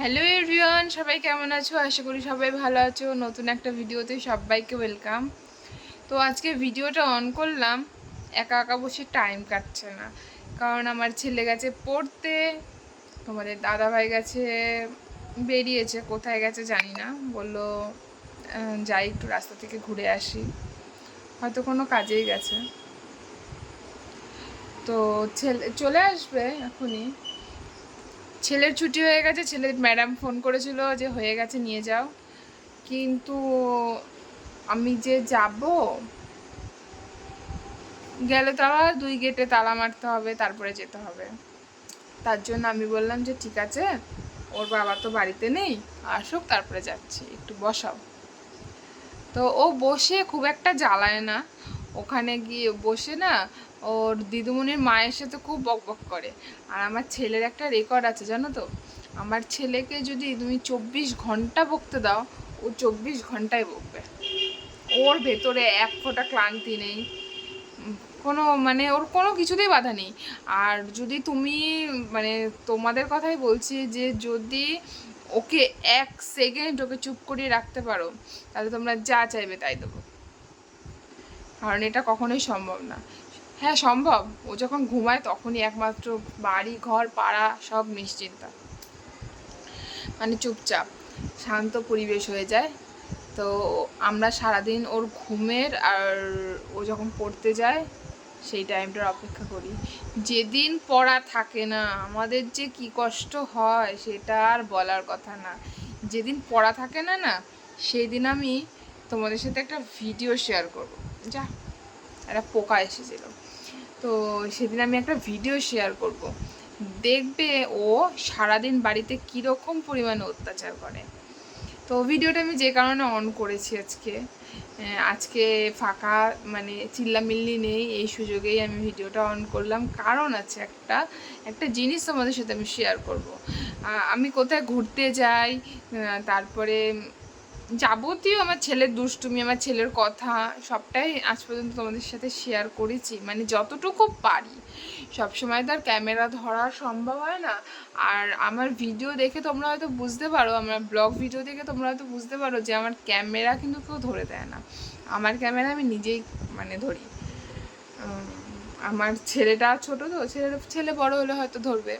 Hello everyone সবাই কেমন আছো? আশা করি সবাই ভালো আছো। নতুন একটা ভিডিওতে সবাইকে ওয়েলকাম তো আজকে ভিডিওটা অন করলাম। একা একা বসে টাইম কাটছে না। কারণ আমার ছেলে গেছে পড়তে, তোমাদের দাদা ভাই গেছে, বেরিয়েছে, কোথায় গেছে জানি না। বলল যাই একটু রাস্তা থেকে ঘুরে আসি। হয়তো কোনো কাজেই গেছে। তো ছেলে, চলে আসবে এখনই। ছেলের ছুটি হয়ে গেছে, ছেলের ম্যাডাম ফোন করেছিল যে হয়ে গেছে, নিয়ে যাও। কিন্তু আমি যে যাব, গেলে তো আবার দুই গেটে তালা মারতে হবে, তারপরে যেতে হবে। তার জন্য আমি বললাম যে ঠিক আছে, ওর বাবা তো বাড়িতে নেই, আসুক, তারপরে যাচ্ছি, একটু বসাও। তো ও বসে খুব একটা জ্বালায় না। ওখানে গিয়ে বসে না ওর দিদিমণির মায়ের সাথে খুব বক বক করে। আর আমার ছেলের একটা রেকর্ড আছে, জানো তো? আমার ছেলেকে যদি তুমি চব্বিশ ঘণ্টা বকতে দাও, ও চব্বিশ ঘন্টায় বকবে। ওর ভেতরে এক ফোঁটা ক্লান্তি নেই। কোনো মানে ওর কোনো কিছুতেই বাধা নেই। আর যদি তুমি মানে তোমাদের কথাই বলছি যে যদি ওকে এক সেকেন্ড ওকে চুপ করিয়ে রাখতে পারো, তাহলে তোমরা যা চাইবে তাই দেবো। কারণ এটা কখনোই সম্ভব না। হ্যাঁ সম্ভব। ও যখন ঘুমায় তখনই একমাত্র বাড়ি, ঘর, পাড়া সব নিশ্চিন্তা। মানে চুপচাপ, শান্ত পরিবেশ হয়ে যায়। তো আমরা সারাদিন ওর ঘুমের আর ও যখন পড়তে যায়, সেই টাইমটার অপেক্ষা করি। যেদিন পড়া থাকে না, আমাদের যে কি কষ্ট হয়, সেটা আর বলার কথা না। যেদিন পড়া থাকে না না সেই দিন আমি তোমাদের সাথে একটা ভিডিও শেয়ার করব। যা, একটা পোকা এসেছিল। তো সেদিন আমি একটা ভিডিও শেয়ার করব। দেখবে ও সারাদিন বাড়িতে কীরকম পরিমাণে অত্যাচার করে। তো ভিডিওটা আমি যে কারণে অন করেছি আজকে আজকে ফাঁকা মানে চিল্লামিল্লি নেই, এই সুযোগেই আমি ভিডিওটা অন করলাম। কারণ আছে একটা একটা জিনিস তোমাদের সাথে আমি শেয়ার করব। আমি কোথায় ঘুরতে যাই তারপরে যাবতীয় আমার ছেলের দুষ্টুমি, আমার ছেলের কথা সবটাই আজ পর্যন্ত তোমাদের সাথে শেয়ার করেছি। মানে যতটুকু পারি। সবসময় তো আর ক্যামেরা ধরা সম্ভব হয় না। আর আমার ভিডিও দেখে তোমরা হয়তো বুঝতে পারো, আমার ব্লগ ভিডিও দেখে তোমরা হয়তো বুঝতে পারো যে আমার ক্যামেরা কিন্তু কেউ ধরে দেয় না। আমার ক্যামেরা আমি নিজেই মানে ধরি। আমার ছেলেটা ছোট তো ছেলে ছেলে বড় হলে হয়তো ধরবে।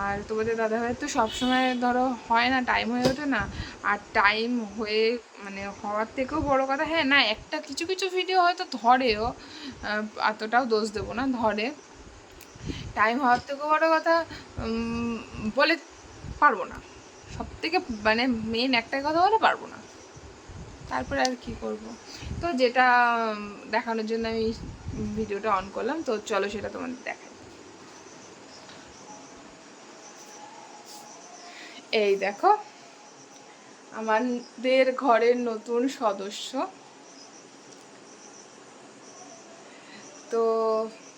আর তোমাদের দাদাভাই তো সবসময় ধরো হয় না টাইম হয়ে ওঠে না। আর টাইম হয়ে মানে হওয়ার থেকেও বড় কথা হ্যাঁ না, একটা কিছু কিছু ভিডিও হয়তো ধরেও এতটাও দোষ দেবো না, ধরে। টাইম হওয়ার থেকেও বড় কথা বলে পারব না। সব থেকে মানে মেন একটাই কথা বলে পারব না। তারপরে আর কি করব? তো যেটা দেখানোর জন্য আমি ভিডিওটা অন করলাম, তো চলো সেটা তোমাদের দেখাই। এই দেখো, আমাদের ঘরের নতুন সদস্য। তো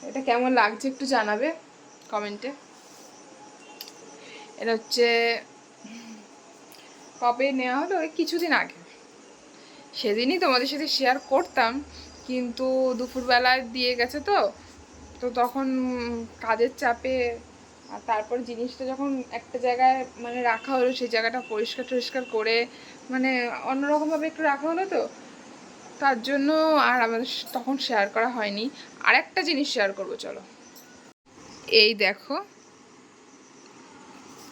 এটা কেমন লাগছে একটু জানাবে কমেন্টে? এটা হচ্ছে, কবে নেওয়া হলো? ওই কিছুদিন আগে। সেদিনই তোমাদের সাথে শেয়ার করতাম, কিন্তু দুপুরবেলায় দিয়ে গেছে তো। তো তখন কাজের চাপে আর তারপর জিনিসটা যখন একটা জায়গায় মানে রাখা হলো, সেই জায়গাটা পরিষ্কার টরিষ্কার করে মানে অন্যরকমভাবে একটু রাখা হলো তো, তার জন্য আর আমাদের তখন শেয়ার করা হয়নি। আর একটা জিনিস শেয়ার করব, চলো। এই দেখো,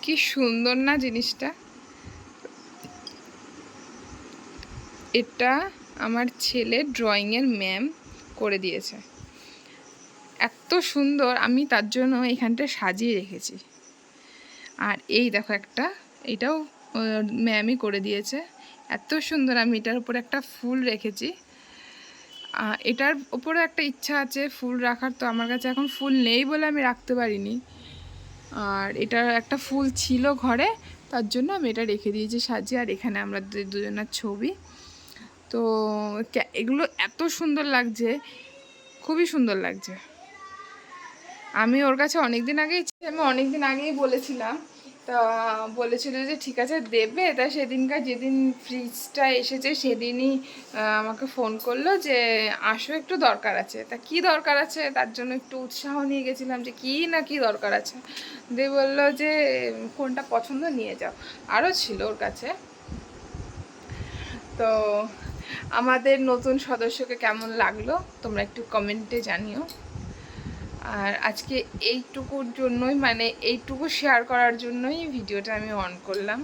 কি সুন্দর না জিনিসটা। এটা আমার ছেলে ড্রয়িংয়ের ম্যাম করে দিয়েছে। এত সুন্দর, আমি তার জন্য এখানটা সাজিয়ে রেখেছি। আর এই দেখো একটা, এটাও ম্যামই করে দিয়েছে। এত সুন্দর, আমি এটার উপরে একটা ফুল রেখেছি। এটার উপরে একটা ইচ্ছা আছে ফুল রাখার, তো আমার কাছে এখন ফুল নেই বলে আমি রাখতে পারিনি। আর এটার একটা ফুল ছিল ঘরে, তার জন্য আমি এটা রেখে দিয়েছি সাজিয়ে, আর এখানে আমরা দুজনের ছবি। তো এগুলো এত সুন্দর লাগছে, খুবই সুন্দর লাগছে। আমি ওর কাছে অনেক দিন আগেই আমি অনেক দিন আগেই বলেছিলাম। তা বলেছিল যে ঠিক আছে, দেবে। তা সেদিনকার যেদিন ফ্রিজটা এসেছে, সেদিনই আমাকে ফোন করল যে, আসো, একটু দরকার আছে। তা কি দরকার আছে? তার জন্য একটু উৎসাহ নিয়ে গেছিলাম যে, কি না কি দরকার আছে? দিয়ে বলল যে, কোনটা পছন্দ নিয়ে যাও। আরও ছিল ওর কাছে। তো আমাদের নতুন সদস্যকে কেমন লাগল, তোমরা একটু কমেন্টে জানিও। আর আজকে এইটুকুর জন্যই মানে এইটুকু শেয়ার করার জন্যই ভিডিওটা আমি অন করলাম।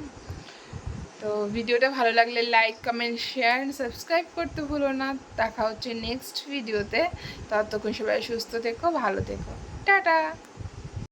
তো ভিডিওটা ভালো লাগলে লাইক কমেন্ট শেয়ার সাবস্ক্রাইব করতে ভুলো না। দেখা হচ্ছে নেক্সট ভিডিওতে ততক্ষণ সবাই সুস্থ থেকো, ভালো থেকো। টাটা!